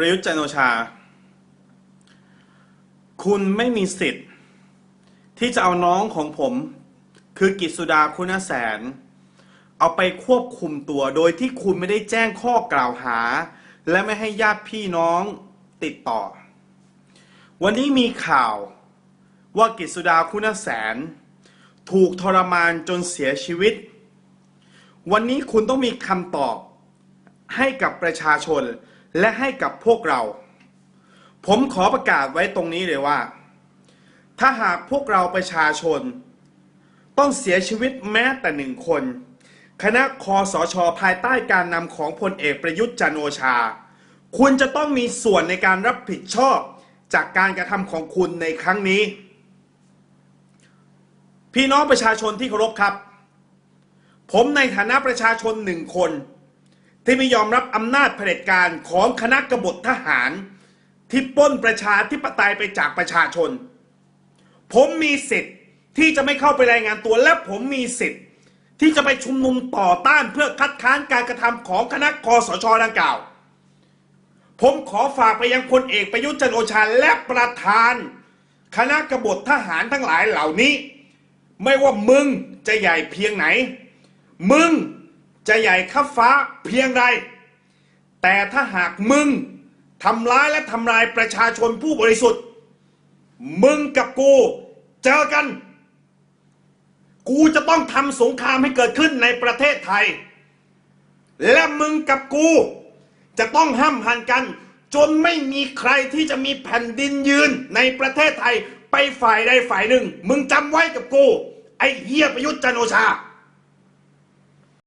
ประยุทธ์จันโอชา คุณไม่มีสิทธิ์ ที่จะเอาน้องของผม คือกิตสุดาคุณแสน เอาไปควบคุมตัวโดยที่คุณไม่ได้แจ้งข้อกล่าวหา และไม่ให้ญาติพี่น้องติดต่อ วันนี้มีข่าวว่ากิตสุดาคุณแสน ถูกทรมานจนเสียชีวิต วันนี้คุณต้องมีคำตอบให้กับประชาชน และให้กับพวกเรา ผมขอประกาศไว้ตรงนี้เลยว่า ถ้าหากพวกเราประชาชน ต้องเสียชีวิตแม้แต่หนึ่งคน คณะคอสชภายใต้การนำของพลเอกประยุทธ์จันโอชา คุณจะต้องมีส่วนในการรับผิดชอบจากการกระทำของคุณในครั้งนี้ พี่น้องประชาชนที่เคารพครับ ผมในฐานะประชาชนหนึ่งคน ที่ไม่ยอมรับอำนาจเผด็จการของคณะกบฏทหาร ที่ปล้นประชาธิปไตยไปจากประชาชน ผมมีสิทธิ์ที่จะไม่เข้าไปรายงานตัวและผมมีสิทธิ์ ที่จะไปชุมนุมต่อต้านเพื่อคัดค้านการกระทำของคณะคอสชดังกล่าว ผมขอฝากไปยังพลเอกประยุทธ์จันโอชาและประธาน คณะกบฏทหารทั้งหลายเหล่านี้ ไม่ว่ามึงจะใหญ่เพียงไหน มึง จะใหญ่ข้าฟ้าเพียงใด แต่ถ้าหากมึงทำร้ายและทำลายประชาชนผู้บริสุทธิ์ มึงกับกูเจอกัน กูจะต้องทำสงครามให้เกิดขึ้นในประเทศไทย และมึงกับกู จะต้องห้ามหันกัน จนไม่มีใครที่จะมีแผ่นดินยืนในประเทศไทยไปฝ่ายใดฝ่ายหนึ่ง มึงจำไว้กับกู ไอ้เฮียประยุทธ์จันโอชา